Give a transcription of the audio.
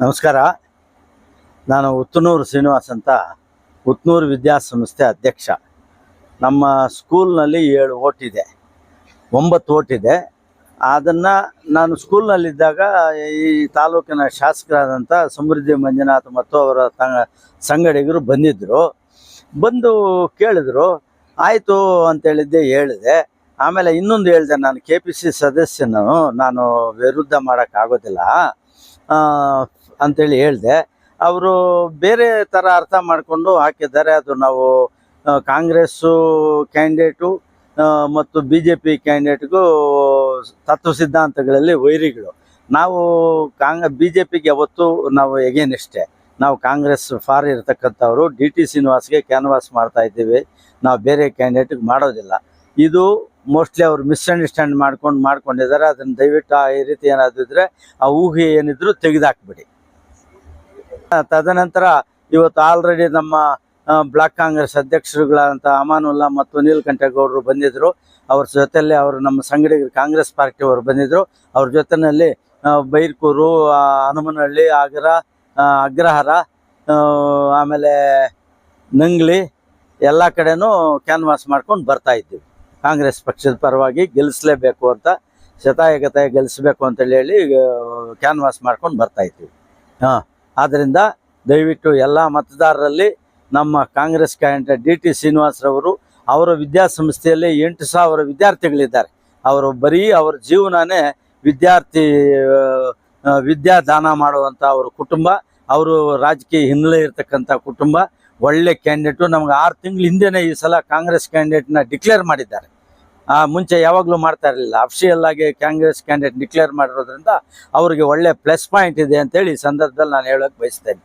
ನಮಸ್ಕಾರ. ನಾನು ಉತ್ತನೂರು ಶ್ರೀನಿವಾಸ್ ಅಂತ ಉತ್ನೂರು ವಿದ್ಯಾಸಂಸ್ಥೆ ಅಧ್ಯಕ್ಷ. ನಮ್ಮ ಸ್ಕೂಲ್ನಲ್ಲಿ ಏಳು ಓಟ್ ಇದೆ. ಒಂಬತ್ತು ಓಟ್ ಇದೆ. ಅದನ್ನು ನಾನು ಸ್ಕೂಲ್ನಲ್ಲಿದ್ದಾಗ ಈ ತಾಲೂಕಿನ ಶಾಸಕರಾದಂಥ ಸಮೃದ್ಧಿ ಮಂಜುನಾಥ್ ಮತ್ತು ಅವರ ಸಂಗಡಿಗರು ಬಂದಿದ್ದರು ಬಂದು ಕೇಳಿದ್ರು, ಆಯಿತು ಅಂತೇಳಿದ್ದೆ, ಹೇಳಿದೆ. ಆಮೇಲೆ ಇನ್ನೊಂದು ಹೇಳಿದೆ, ನಾನು ಕೆ ಪಿ ಸಿ ಸದಸ್ಯನು ನಾನು ವಿರುದ್ಧ ಮಾಡೋಕ್ಕಾಗೋದಿಲ್ಲ. ಅಂತೇಳಿ ಹೇಳಿದೆ. ಅವರು ಬೇರೆ ಥರ ಅರ್ಥ ಮಾಡಿಕೊಂಡು ಹಾಕಿದ್ದಾರೆ. ಅದು ನಾವು ಕಾಂಗ್ರೆಸ್ಸು ಕ್ಯಾಂಡಿಡೇಟು ಮತ್ತು ಬಿ ಜೆ ಪಿ ಕ್ಯಾಂಡಿಡೇಟ್ಗೂ ತತ್ವ ಸಿದ್ಧಾಂತಗಳಲ್ಲಿ ವೈರಿಗಳು. ನಾವು ಕಾಂಗ್ ಬಿ ಜೆ ಪಿಗೆ ಯಾವತ್ತೂ ನಾವು ಎಗೇನಿಸ್ಟೆ ನಾವು ಕಾಂಗ್ರೆಸ್ ಫಾರ್ ಇರತಕ್ಕಂಥವ್ರು. ಡಿ ಟಿ ಶ್ರೀನಿವಾಸ್ಗೆ ಕ್ಯಾನ್ವಾಸ್ ಮಾಡ್ತಾ ಇದ್ದೀವಿ. ನಾವು ಬೇರೆ ಕ್ಯಾಂಡಿಡೇಟ್ಗೆ ಮಾಡೋದಿಲ್ಲ. ಇದು ಮೋಸ್ಟ್ಲಿ ಅವ್ರು ಮಿಸ್ಅಂಡರ್ಸ್ಟ್ಯಾಂಡ್ ಮಾಡ್ಕೊಂಡು ಮಾಡ್ಕೊಂಡಿದ್ದಾರೆ ಅದನ್ನು ದಯವಿಟ್ಟು ಆ ರೀತಿ ಏನಾದ್ರು ಇದ್ರೆ ಆ ಊಹೆ ಏನಿದ್ರು ತೆಗೆದಾಕ್ಬಿಡಿ. ತದನಂತರ ಇವತ್ತು ಆಲ್ರೆಡಿ ನಮ್ಮ ಬ್ಲಾಕ್ ಕಾಂಗ್ರೆಸ್ ಅಧ್ಯಕ್ಷರುಗಳಾದಂಥ ಅಮಾನುಲ್ಲಾ ಮತ್ತು ನೀಲಕಂಠೇಗೌಡರು ಬಂದಿದ್ದರು ಅವ್ರ ಜೊತೆಯಲ್ಲಿ ಅವರು ನಮ್ಮ ಸಂಗಡಿಗರು ಕಾಂಗ್ರೆಸ್ ಪಾರ್ಟಿಯವರು ಬಂದಿದ್ದರು ಅವ್ರ ಜೊತೆಯಲ್ಲಿ ಬೈರ್ಕೂರು ಹನುಮನಹಳ್ಳಿ, ಆಗ್ರ ಅಗ್ರಹಾರ ಆಮೇಲೆ ನಂಗ್ಲಿ ಎಲ್ಲ ಕಡೆನೂ ಕ್ಯಾನ್ವಾಸ್ ಮಾಡ್ಕೊಂಡು ಬರ್ತಾ ಇದ್ದೀವಿ. ಕಾಂಗ್ರೆಸ್ ಪಕ್ಷದ ಪರವಾಗಿ ಗೆಲ್ಲಿಸ್ಲೇಬೇಕು ಅಂತ, ಶತಾಯಗತಾಯ ಗೆಲ್ಲಿಸ್ಬೇಕು ಅಂತೇಳಿ ಹೇಳಿ ಕ್ಯಾನ್ವಾಸ್ ಮಾಡ್ಕೊಂಡು ಬರ್ತಾ ಇದ್ವಿ. ಹಾಂ ಆದ್ದರಿಂದ ದಯವಿಟ್ಟು ಎಲ್ಲ ಮತದಾರರಲ್ಲಿ ನಮ್ಮ ಕಾಂಗ್ರೆಸ್ ಕ್ಯಾಂಡಿಡೇಟ್ ಡಿ ಟಿ ಶ್ರೀನಿವಾಸರವರು ಅವರ ವಿದ್ಯಾಸಂಸ್ಥೆಯಲ್ಲಿ ಎಂಟು ಸಾವಿರ ವಿದ್ಯಾರ್ಥಿಗಳಿದ್ದಾರೆ. ಅವರು ಬರೀ ಅವ್ರ ಜೀವನನೇ ವಿದ್ಯಾರ್ಥಿ ವಿದ್ಯಾ ವಿದ್ಯಾದಾನ ಮಾಡುವಂಥ ಅವ್ರ ಕುಟುಂಬ, ಅವರು ರಾಜಕೀಯ ಹಿನ್ನೆಲೆ ಇರತಕ್ಕಂಥ ಕುಟುಂಬ, ಒಳ್ಳೆ ಕ್ಯಾಂಡಿಡೇಟು ನಮ್ಗೆ ಆರು ತಿಂಗಳ ಹಿಂದೆನೇ ಈ ಸಲ ಕಾಂಗ್ರೆಸ್ ಕ್ಯಾಂಡಿಡೇಟ್ನ ಡಿಕ್ಲೇರ್ ಮಾಡಿದ್ದಾರೆ. ಮುಂಚೆ ಯಾವಾಗಲೂ ಮಾಡ್ತಾ ಇರಲಿಲ್ಲ. ಅಫಿಷಿಯಲ್ ಆಗಿ ಕಾಂಗ್ರೆಸ್ ಕ್ಯಾಂಡಿಡೇಟ್ ಡಿಕ್ಲೇರ್ ಮಾಡಿರೋದ್ರಿಂದ ಅವರಿಗೆ ಒಳ್ಳೆ ಪ್ಲಸ್ ಪಾಯಿಂಟ್ ಇದೆ ಅಂತೇಳಿ ಹೇಳಿ ಸಂದರ್ಭದಲ್ಲಿ ನಾನು ಹೇಳೋಕೆ ಬಯಸ್ತೇನೆ.